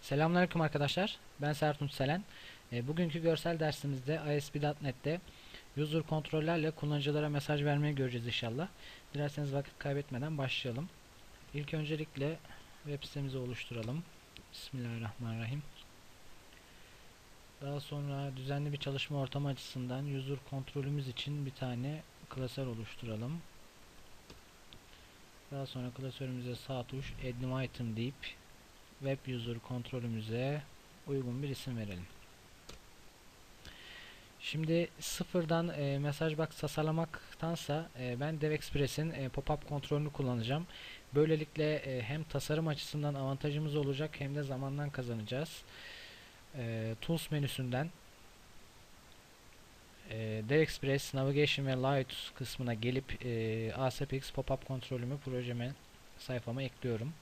Selamünaleyküm arkadaşlar. Ben Sertunç Selen. E, bugünkü görsel dersimizde ASP.NET'te user kontrollerle kullanıcılara mesaj vermeyi göreceğiz inşallah. Dilerseniz vakit kaybetmeden başlayalım. İlk öncelikle web sitemizi oluşturalım. Bismillahirrahmanirrahim. Daha sonra düzenli bir çalışma ortamı açısından user kontrolümüz için bir tane klasör oluşturalım. Daha sonra klasörümüze sağ tuş add new item deyip web user kontrolümüze uygun bir isim verelim. Şimdi sıfırdan e, mesaj box tasarlamaktansa e, ben DevExpress'in e, pop-up kontrolünü kullanacağım. Böylelikle e, hem tasarım açısından avantajımız olacak hem de zamandan kazanacağız. E, Tools menüsünden e, DevExpress Navigation ve Light kısmına gelip e, ASPX pop-up kontrolümü projeme sayfama ekliyorum.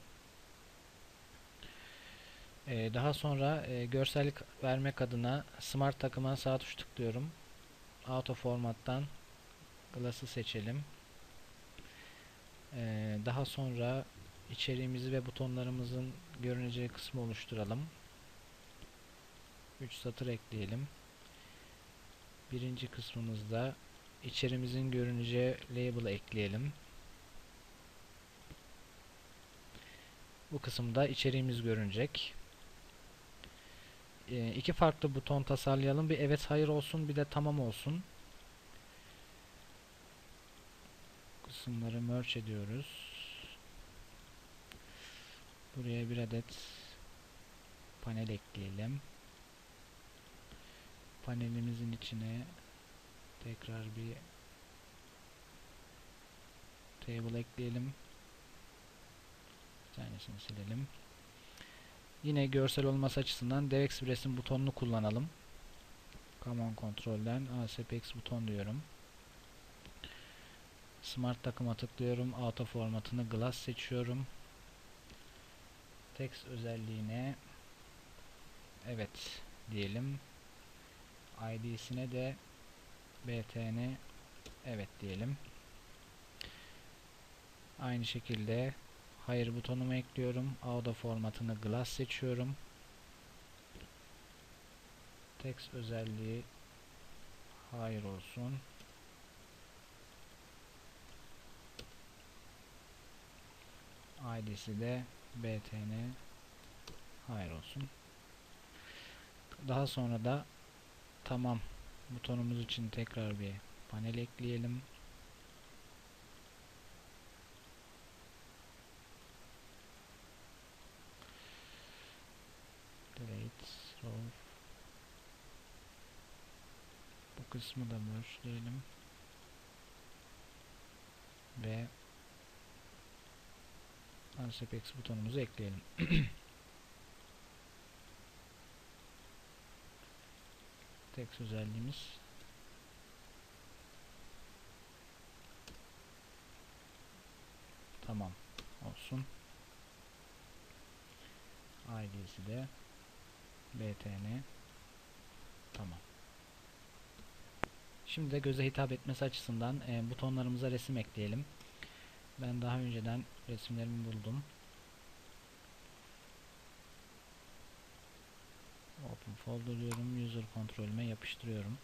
Ee, daha sonra e, görsellik vermek adına Smart takıma sağ tuş tıklıyorum. Auto formattan Glass'ı seçelim. Ee, daha sonra içeriğimizi ve butonlarımızın görüneceği kısmı oluşturalım. 3 satır ekleyelim. Birinci kısmımızda içerimizin görüneceği label'ı ekleyelim. Bu kısımda içeriğimiz görünecek e, iki farklı buton tasarlayalım. Bir evet hayır olsun bir de tamam olsun. Kısımları merge ediyoruz. Buraya bir adet panel ekleyelim. Panelimizin içine tekrar bir table ekleyelim. Bir tanesini silelim. Yine görsel olması açısından DevExpress'in butonunu kullanalım. Command Control'den ASPX buton diyorum. Smart takıma tıklıyorum. Auto formatını Glass seçiyorum. Text özelliğine evet diyelim. ID'sine de btn evet diyelim. Aynı şekilde Hayır butonumu ekliyorum. Auto formatını Glass seçiyorum. Text özelliği hayır olsun. ID'si de btn hayır olsun. Daha sonra da tamam butonumuz için tekrar bir panel ekleyelim. delete bu kısmı da merge diyelim ve ASPX butonumuzu ekleyelim. Text özelliğimiz tamam olsun. ID'si de btn tamam. Şimdi de göze hitap etmesi açısından e, butonlarımıza resim ekleyelim. Ben daha önceden resimlerimi buldum. Open folder diyorum. User kontrolüme yapıştırıyorum.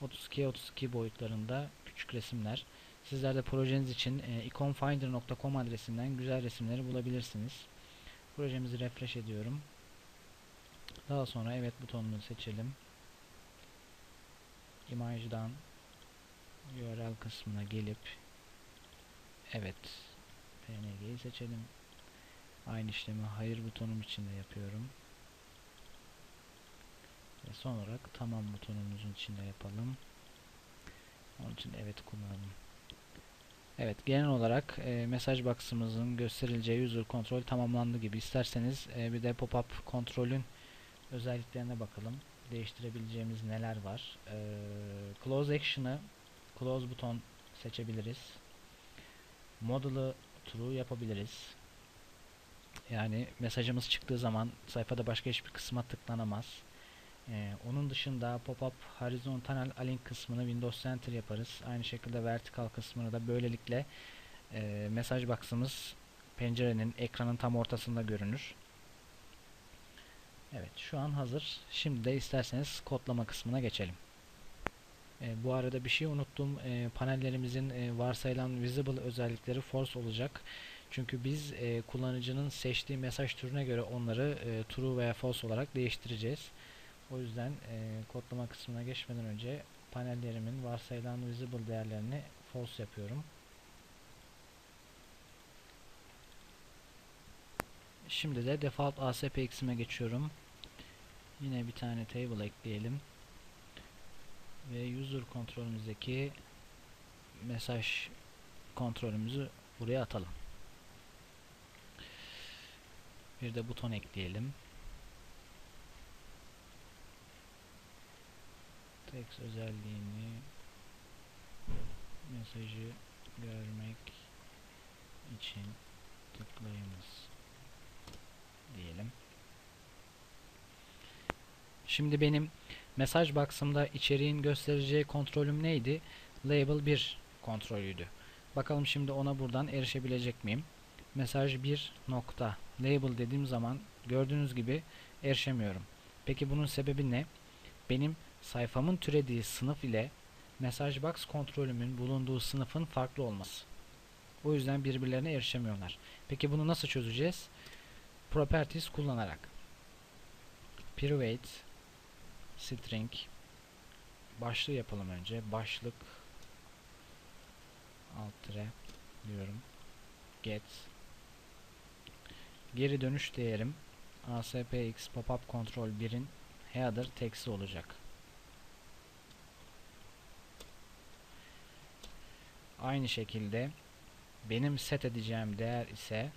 32 32 boyutlarında küçük resimler. Sizler de projeniz için e, iconfinder.com adresinden güzel resimleri bulabilirsiniz. Projemizi refresh ediyorum. Daha sonra evet butonunu seçelim. Image'dan URL kısmına gelip evet PNG'yi seçelim. Aynı işlemi hayır butonum için de yapıyorum. Ve son olarak tamam butonumuzun içinde yapalım. Onun için evet kullanalım. Evet genel olarak e, mesaj box'ımızın gösterileceği user kontrol tamamlandı gibi. İsterseniz e, bir de pop-up kontrolün özelliklerine bakalım. Değiştirebileceğimiz neler var. E, close action'ı close buton seçebiliriz. Modul'ı true yapabiliriz. Yani mesajımız çıktığı zaman sayfada başka hiçbir kısma tıklanamaz. Ee, onun dışında pop-up horizontal align kısmını Windows Center yaparız. Aynı şekilde vertikal kısmını da böylelikle e, mesaj box'ımız pencerenin ekranın tam ortasında görünür. Evet şu an hazır. Şimdi de isterseniz kodlama kısmına geçelim. E, bu arada bir şey unuttum. E, panellerimizin e, varsayılan visible özellikleri false olacak. Çünkü biz e, kullanıcının seçtiği mesaj türüne göre onları e, true veya false olarak değiştireceğiz. O yüzden e, kodlama kısmına geçmeden önce panellerimin varsayılan visible değerlerini false yapıyorum. Şimdi de default ASPX'ime geçiyorum. Yine bir tane table ekleyelim. Ve user kontrolümüzdeki mesaj kontrolümüzü buraya atalım. Bir de buton ekleyelim. Text özelliğini mesajı görmek için tıklayınız diyelim. Şimdi benim mesaj box'ımda içeriğin göstereceği kontrolüm neydi? Label 1 kontrolüydü. Bakalım şimdi ona buradan erişebilecek miyim? Mesaj 1 nokta label dediğim zaman gördüğünüz gibi erişemiyorum. Peki bunun sebebi ne? Benim sayfamın türediği sınıf ile mesaj box kontrolümün bulunduğu sınıfın farklı olması. O yüzden birbirlerine erişemiyorlar. Peki bunu nasıl çözeceğiz? Properties kullanarak. Private string başlığı yapalım önce. Başlık alt diyorum. Get geri dönüş değerim ASPX popup control 1'in header text'i olacak. Aynı şekilde benim set edeceğim değer ise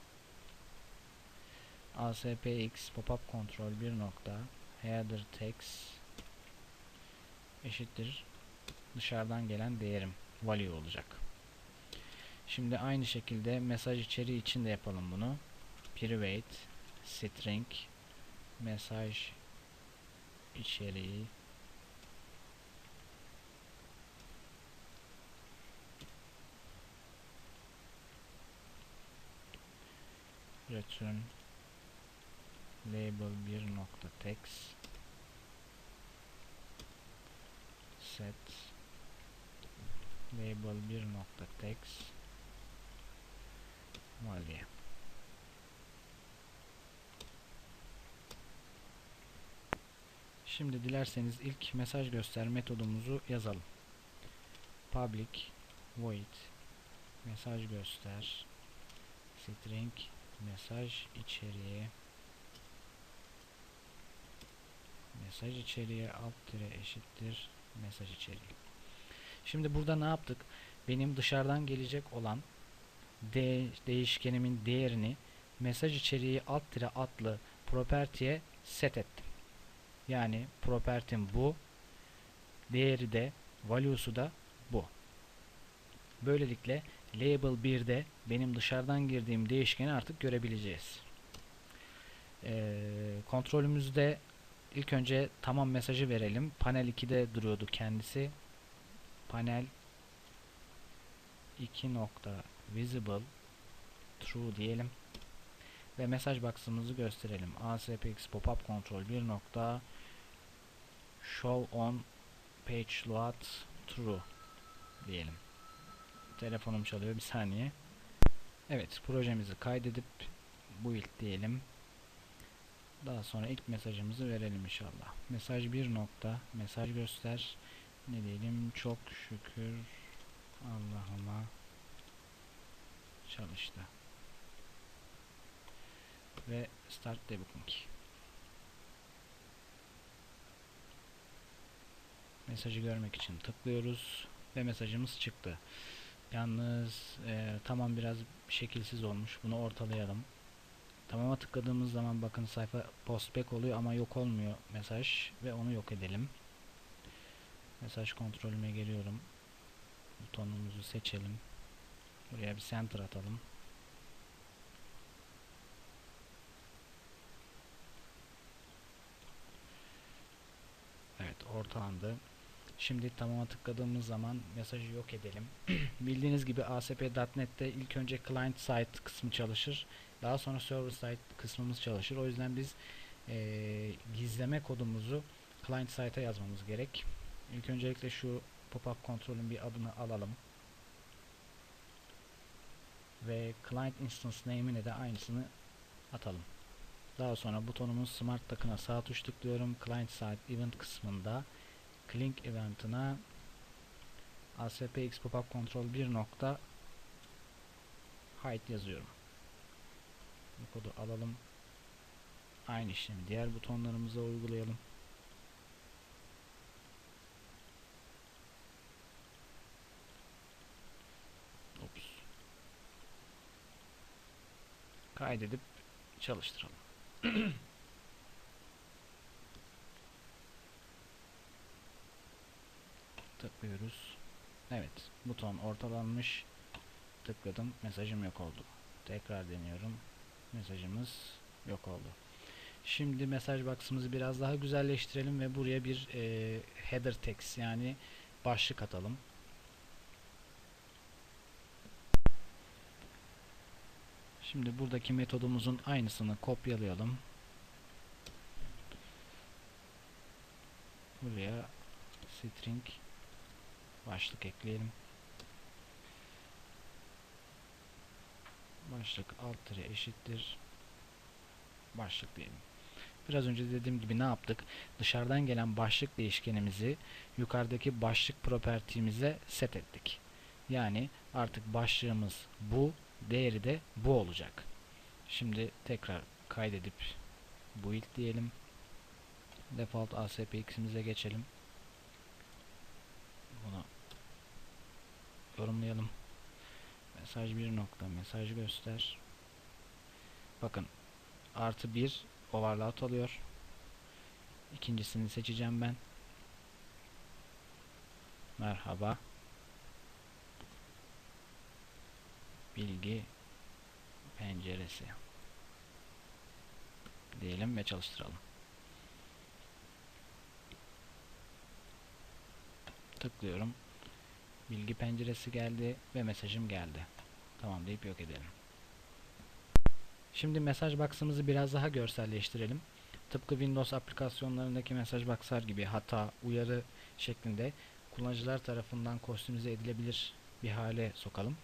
ASPX popup control 1 nokta header text eşittir dışarıdan gelen değerim value olacak. Şimdi aynı şekilde mesaj içeriği için de yapalım bunu. Private string mesaj içeriği return label 1 nokta text. Set. Label 1 nokta text. Value Şimdi dilerseniz ilk mesaj göster metodumuzu yazalım. Public void. Mesaj göster. String mesaj içeriği mesaj içeriği alt tire eşittir mesaj içeriği. Şimdi burada ne yaptık? Benim dışarıdan gelecek olan de değişkenimin değerini mesaj içeriği alt tire adlı property'ye set ettim. Yani property'm bu. Değeri de value'su da bu. Böylelikle label 1'de benim dışarıdan girdiğim değişkeni artık görebileceğiz. Ee, kontrolümüzde ilk önce tamam mesajı verelim. Panel 2'de duruyordu kendisi. Panel 2 nokta visible true diyelim ve mesaj box'ımızı gösterelim. ASPX popup control 1 nokta show on page load true diyelim. Telefonum çalıyor bir saniye. Evet projemizi kaydedip build diyelim. Daha sonra ilk mesajımızı verelim inşallah. Mesaj 1 nokta mesaj göster. Ne diyelim çok şükür Allah'ıma çalıştı. Ve start debugging. Mesajı görmek için tıklıyoruz ve mesajımız çıktı. Yalnız e, tamam biraz şekilsiz olmuş. Bunu ortalayalım. Tamama tıkladığımız zaman bakın sayfa postback oluyor ama yok olmuyor mesaj ve onu yok edelim. Mesaj kontrolüme geliyorum. Butonumuzu seçelim. Buraya bir center atalım. ortalandı. Şimdi tamama tıkladığımız zaman mesajı yok edelim. Bildiğiniz gibi ASP.NET'te ilk önce client side kısmı çalışır. Daha sonra server side kısmımız çalışır. O yüzden biz eee, gizleme kodumuzu client side'a yazmamız gerek. İlk öncelikle şu pop-up kontrolün bir adını alalım. Ve client instance name'ine de aynısını atalım. Daha sonra butonumuz smart takına sağ tuş tıklıyorum. Client side event kısmında Clink event'ına ASPX pop-up control 1 nokta height yazıyorum. Bu kodu alalım. Aynı işlemi diğer butonlarımıza uygulayalım. Ops. Kaydedip çalıştıralım. Tıklıyoruz. Evet, buton ortalanmış. Tıkladım, mesajım yok oldu. Tekrar deniyorum. Mesajımız yok oldu. Şimdi mesaj box'ımızı biraz daha güzelleştirelim ve buraya bir e, header text yani başlık atalım. Şimdi buradaki metodumuzun aynısını kopyalayalım. Buraya string başlık ekleyelim. Başlık alt tire eşittir başlık diyelim. Biraz önce dediğim gibi ne yaptık? Dışarıdan gelen başlık değişkenimizi yukarıdaki başlık property'mize set ettik. Yani artık başlığımız bu, değeri de bu olacak. Şimdi tekrar kaydedip build diyelim. Default ASPX'imize geçelim. Bunu yorumlayalım. Mesaj bir nokta mesaj göster. Bakın artı bir overload alıyor. İkincisini seçeceğim ben. Merhaba. Bilgi penceresi diyelim ve çalıştıralım. Tıklıyorum. Bilgi penceresi geldi ve mesajım geldi. Tamam deyip yok edelim. Şimdi mesaj box'ımızı biraz daha görselleştirelim. Tıpkı Windows aplikasyonlarındaki mesaj box'lar gibi hata, uyarı şeklinde kullanıcılar tarafından kostümize edilebilir bir hale sokalım.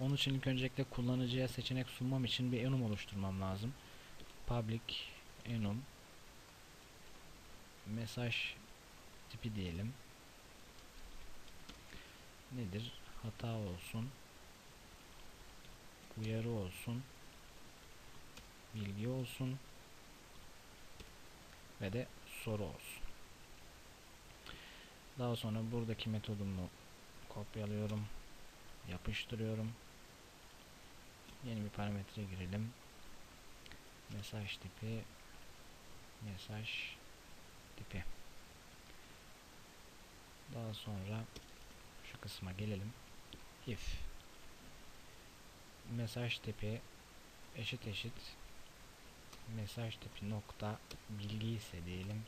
Onun için ilk öncelikle kullanıcıya seçenek sunmam için bir enum oluşturmam lazım. Public enum mesaj tipi diyelim. Nedir? Hata olsun. Uyarı olsun. Bilgi olsun. Ve de soru olsun. Daha sonra buradaki metodumu kopyalıyorum. Yapıştırıyorum. Yeni bir parametre girelim. Mesaj tipi mesaj tipi. Daha sonra şu kısma gelelim. If. Mesaj tipi eşit eşit. Mesaj tipi nokta bilgi ise diyelim.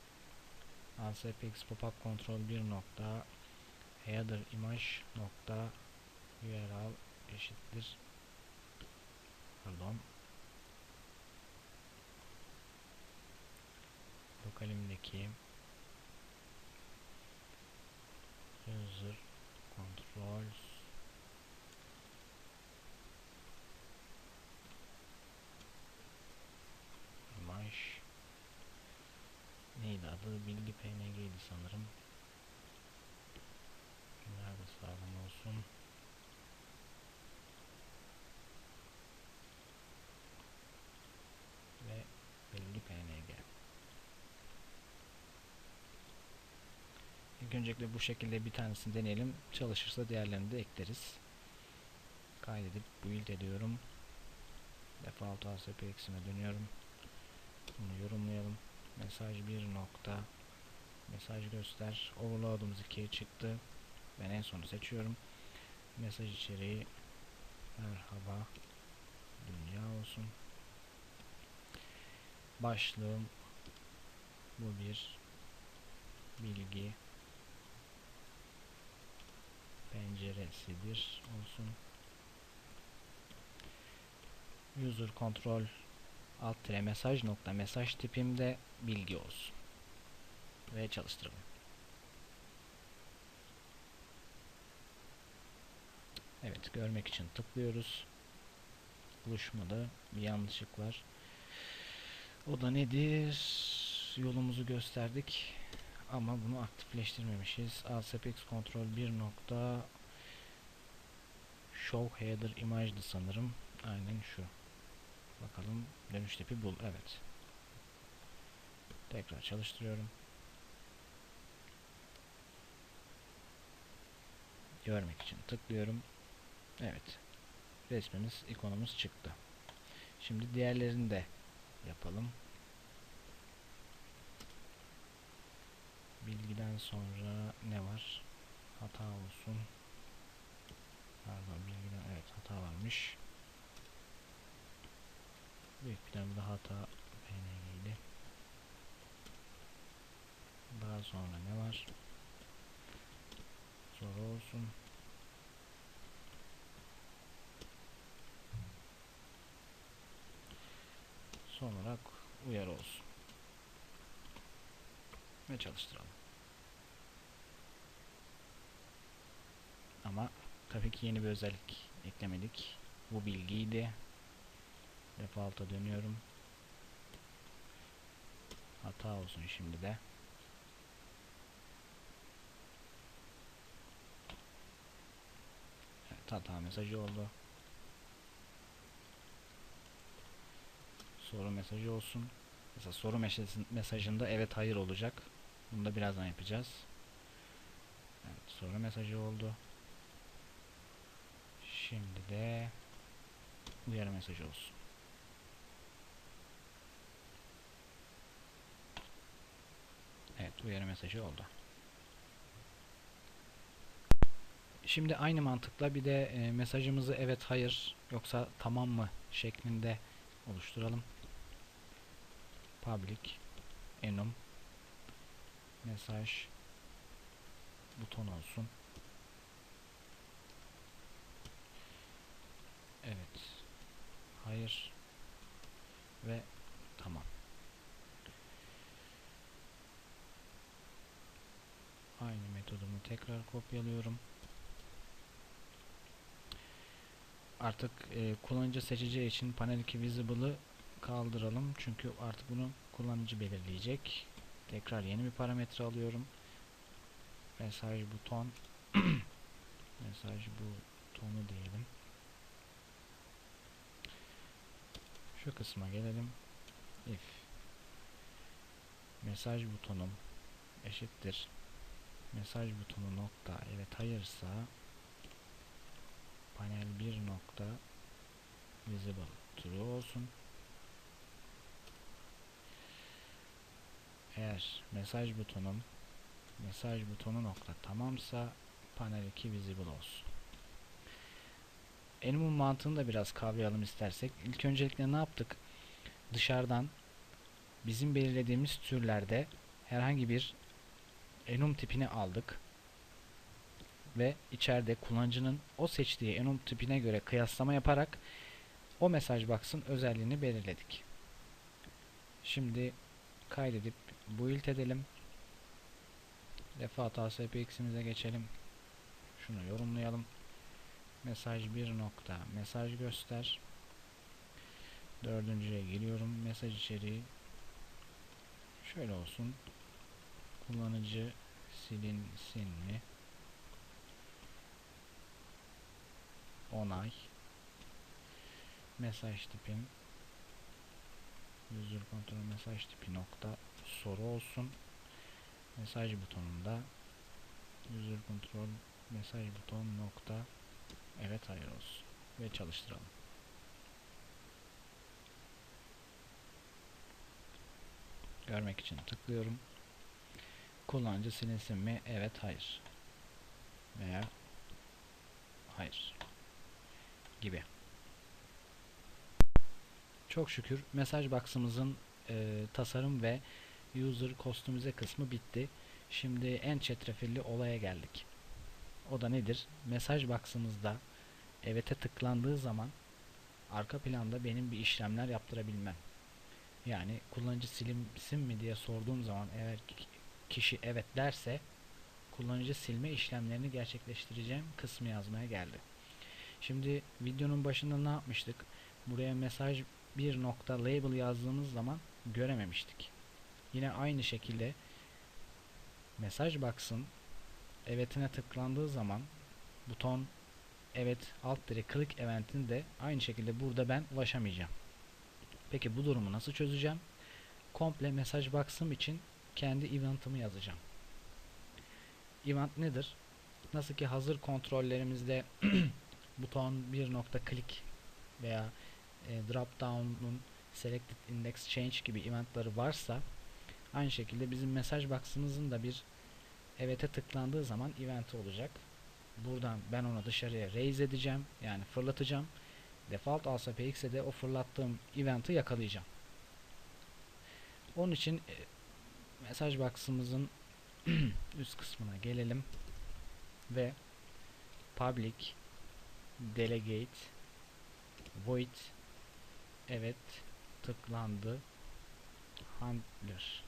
ASPX pop-up control 1 nokta. Header image nokta URL eşittir. Pardon. Lokalimdeki user controls image neydi adı? Bilgi png'ydi sanırım. Nerede sağlam olsun ve bilgi png İlk öncelikle bu şekilde bir tanesini deneyelim. Çalışırsa diğerlerini de ekleriz. Kaydedip build ediyorum. Default ASPX'ime dönüyorum. Bunu yorumlayalım. Mesaj 1 nokta mesaj göster. Overload'umuz 2'ye çıktı. Ben en sonu seçiyorum. Mesaj içeriği merhaba dünya olsun. Başlığım bu bir bilgi penceresidir olsun. User control alt tire mesaj nokta mesaj tipimde bilgi olsun. Ve çalıştıralım. Evet görmek için tıklıyoruz. Buluşmada bir yanlışlık var. O da nedir? Yolumuzu gösterdik ama bunu aktifleştirmemişiz. ASPX kontrol 1 nokta show header image'dı sanırım. Aynen şu. Bakalım dönüş tipi bul. Evet. Tekrar çalıştırıyorum. Görmek için tıklıyorum. Evet. Resmimiz, ikonumuz çıktı. Şimdi diğerlerini de yapalım. Bilgiden sonra ne var? Hata olsun. Pardon bilgiden evet hata varmış. Büyük bir hata PNG'ydi. Daha sonra ne var? Soru olsun. Son olarak uyarı olsun. Ve çalıştıralım. Ama tabii ki yeni bir özellik eklemedik. Bu bilgiydi. Default'a dönüyorum. Hata olsun şimdi de. Evet, hata mesajı oldu. Soru mesajı olsun. Mesela soru mesajın- mesajında evet hayır olacak. Bunu da birazdan yapacağız. Evet, soru mesajı oldu. Şimdi de uyarı mesajı olsun. Evet, uyarı mesajı oldu. Şimdi aynı mantıkla bir de e, mesajımızı evet hayır yoksa tamam mı şeklinde oluşturalım. Public enum mesaj buton olsun. Evet. Hayır. Ve tamam. Aynı metodumu tekrar kopyalıyorum. Artık e, kullanıcı seçeceği için panel 2 visible'ı kaldıralım. Çünkü artık bunu kullanıcı belirleyecek. Tekrar yeni bir parametre alıyorum. Mesaj buton mesaj butonu diyelim. Şu kısma gelelim. If mesaj butonum eşittir mesaj butonu nokta evet hayırsa panel 1 nokta visible true olsun. Eğer mesaj butonum mesaj butonu nokta tamamsa panel 2 visible olsun. Enum'un mantığını da biraz kavrayalım istersek. İlk öncelikle ne yaptık? Dışarıdan bizim belirlediğimiz türlerde herhangi bir enum tipini aldık ve içeride kullanıcının o seçtiği enum tipine göre kıyaslama yaparak o mesaj box'ın özelliğini belirledik. Şimdi kaydedip build edelim. Defa hatası geçelim. Şunu yorumlayalım. Mesaj bir nokta mesaj göster. Dördüncüye giriyorum. Mesaj içeriği şöyle olsun. Kullanıcı silinsin mi? Onay. Mesaj tipim user kontrol mesaj tipi nokta soru olsun. Mesaj butonunda user kontrol mesaj buton nokta evet hayır olsun ve çalıştıralım. Görmek için tıklıyorum. Kullanıcı silinsin mi? Evet hayır. Veya hayır gibi. Çok şükür mesaj box'ımızın e, tasarım ve user customize kısmı bitti. Şimdi en çetrefilli olaya geldik. O da nedir? Mesaj box'ımızda evet'e tıklandığı zaman arka planda benim bir işlemler yaptırabilmem. Yani kullanıcı silimsin mi diye sorduğum zaman eğer ki- kişi evet derse kullanıcı silme işlemlerini gerçekleştireceğim kısmı yazmaya geldi. Şimdi videonun başında ne yapmıştık? Buraya mesaj bir nokta label yazdığımız zaman görememiştik. Yine aynı şekilde mesaj box'ın evetine tıklandığı zaman buton evet alt dire click eventini de aynı şekilde burada ben ulaşamayacağım. Peki bu durumu nasıl çözeceğim? Komple mesaj box'ım için kendi event'ımı yazacağım. Event nedir? Nasıl ki hazır kontrollerimizde buton bir nokta click veya e, drop down'un selected index change gibi eventları varsa aynı şekilde bizim mesaj box'ımızın da bir evet'e tıklandığı zaman event olacak. Buradan ben onu dışarıya raise edeceğim. Yani fırlatacağım. Default alsa px'e de o fırlattığım event'i yakalayacağım. Onun için e, mesaj box'ımızın üst kısmına gelelim ve public delegate void evet tıklandı handler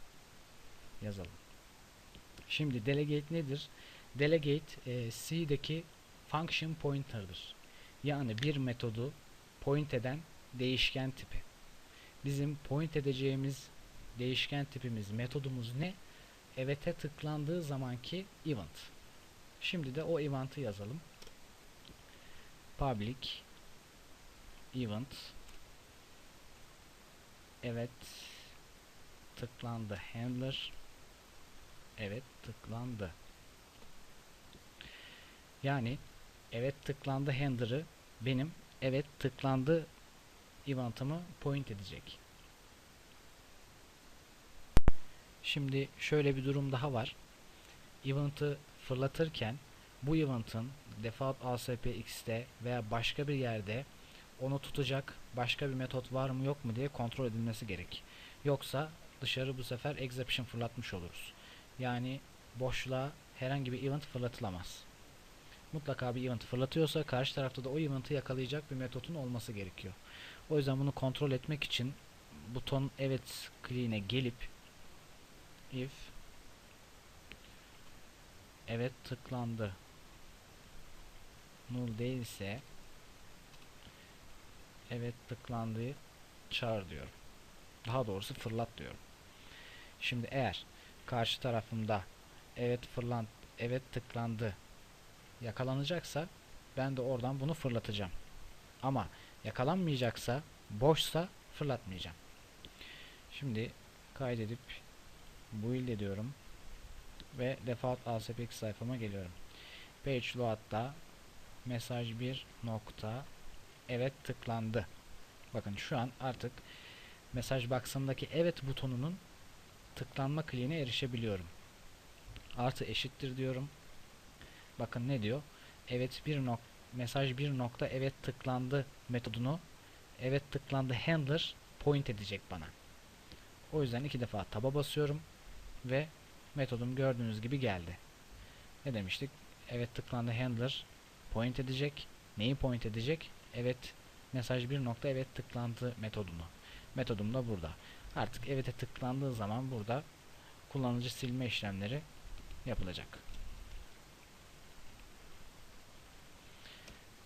yazalım. Şimdi delegate nedir? Delegate e, C'deki function pointer'dır. Yani bir metodu point eden değişken tipi. Bizim point edeceğimiz değişken tipimiz, metodumuz ne? Evet'e tıklandığı zamanki event. Şimdi de o event'ı yazalım. Public event evet tıklandı handler evet tıklandı yani evet tıklandı handler'ı benim evet tıklandı event'ımı point edecek. Şimdi şöyle bir durum daha var. Event'ı fırlatırken bu event'ın default ASPX'te veya başka bir yerde onu tutacak başka bir metot var mı yok mu diye kontrol edilmesi gerek. Yoksa dışarı bu sefer exception fırlatmış oluruz. Yani boşluğa herhangi bir event fırlatılamaz. Mutlaka bir event fırlatıyorsa karşı tarafta da o event'i yakalayacak bir metotun olması gerekiyor. O yüzden bunu kontrol etmek için buton evet kliğine gelip if evet tıklandı null değilse evet tıklandığı çağır diyorum. Daha doğrusu fırlat diyorum. Şimdi eğer karşı tarafımda evet fırlant evet tıklandı yakalanacaksa ben de oradan bunu fırlatacağım. Ama yakalanmayacaksa boşsa fırlatmayacağım. Şimdi kaydedip build ediyorum ve default ASPX sayfama geliyorum. Page load'da mesaj 1 nokta evet tıklandı. Bakın şu an artık mesaj box'ımdaki evet butonunun tıklanma kliğine erişebiliyorum. Artı eşittir diyorum. Bakın ne diyor? Evet bir nok mesaj bir nokta evet tıklandı metodunu evet tıklandı handler point edecek bana. O yüzden iki defa taba basıyorum ve metodum gördüğünüz gibi geldi. Ne demiştik? Evet tıklandı handler point edecek. Neyi point edecek? Evet mesaj bir nokta evet tıklandı metodunu. Metodum da burada. Artık evet'e tıklandığı zaman burada kullanıcı silme işlemleri yapılacak.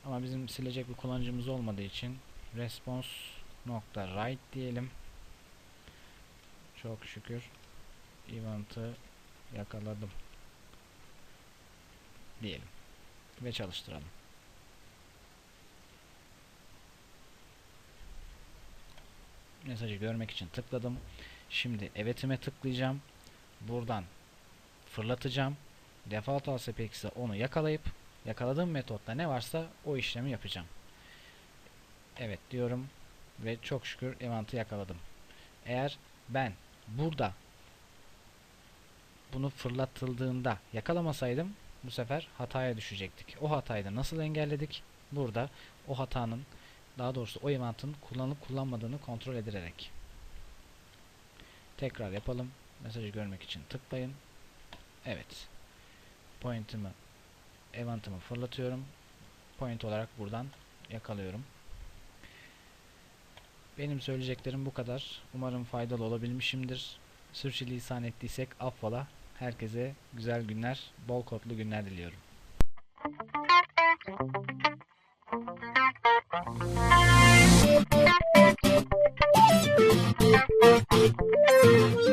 Ama bizim silecek bir kullanıcımız olmadığı için response nokta write diyelim. Çok şükür event'ı yakaladım diyelim ve çalıştıralım. Mesajı görmek için tıkladım. Şimdi evetime tıklayacağım. Buradan fırlatacağım. Default ASPX'e onu yakalayıp yakaladığım metotta ne varsa o işlemi yapacağım. Evet diyorum ve çok şükür event'i yakaladım. Eğer ben burada bunu fırlatıldığında yakalamasaydım bu sefer hataya düşecektik. O hatayı da nasıl engelledik? Burada o hatanın daha doğrusu o event'ın kullanılıp kullanmadığını kontrol ederek. Tekrar yapalım. Mesajı görmek için tıklayın. Evet. Point'imi event'ımı fırlatıyorum. Point olarak buradan yakalıyorum. Benim söyleyeceklerim bu kadar. Umarım faydalı olabilmişimdir. Sürçülisan ettiysek affola. Herkese güzel günler, bol kodlu günler diliyorum. Thank you.